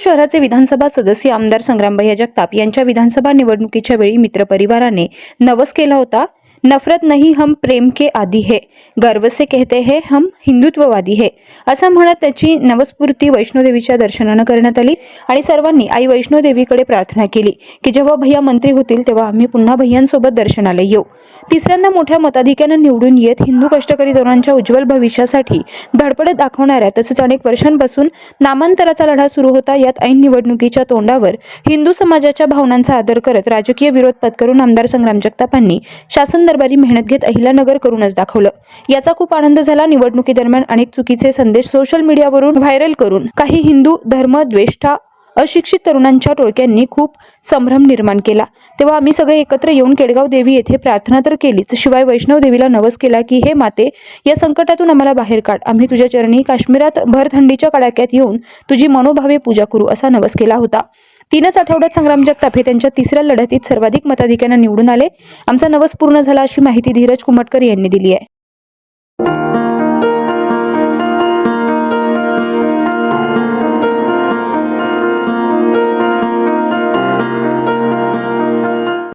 शहराचे विधानसभा सदस्य आमदार संग्रामभैया जगताप यांच्या विधानसभा निवडणुकीच्या वेळी मित्रपरिवाराने नवस केला होता. नफरत नहीं हम प्रेम के आदी है। गर्व से कहते हैं हम हिंदुत्ववादी है। असं म्हणत त्याची नवस्फूर्ती वैष्णोदेवीच्या दर्शनानं करण्यात आली आणि सर्वांनी आई वैष्णोदेवीकडे प्रार्थना केली की जेव्हा भैया मंत्री होतील तेव्हा आम्ही पुन्हा भैयांसोबत दर्शनाला येऊ. तिसऱ्यांदा मोठ्या मताधिक्यानं निवडून येत हिंदू कष्टकरी तरुणांच्या उज्ज्वल भविष्यासाठी धडपडत दाखवणाऱ्या तसेच अनेक वर्षांपासून नामांतराचा लढा सुरू होता. यात ऐन निवडणुकीच्या तोंडावर हिंदू समाजाच्या भावनांचा आदर करत राजकीय विरोध पत्करून आमदार संग्राम जगतापांनी शासन दरबारी मेहनत घेत अहिलानगर करूनच दाखवलं. याचा खूप आनंद झाला निवडणुकीदरम्यान अनेक चुकीचे संदेश सोशल मीडियावरून व्हायरल करून. काही हिंदू धर्म द्वेष्टा अशिक्षित तरुणांच्या टोळक्यांनी खूप संभ्रम निर्माण केला. तेव्हा आम्ही सगळे एकत्र येऊन केडगाव देवी येथे प्रार्थना तर केलीच शिवाय वैष्णव देवीला नवस केला की हे माते या संकटातून आम्हाला बाहेर काढ. आम्ही तुझ्या चरणी काश्मीरात भर थंडीच्या कडाक्यात येऊन तुझी मनोभावे पूजा करू असा नवस केला होता. तीनच आठवड्यात संग्राम जगताप हे त्यांच्या तिसऱ्या लढतीत सर्वाधिक मताधिक्यानं निवडून आले. आमचा नवस पूर्ण झाला अशी माहिती धीरज कुमटकर यांनी दिली आहे.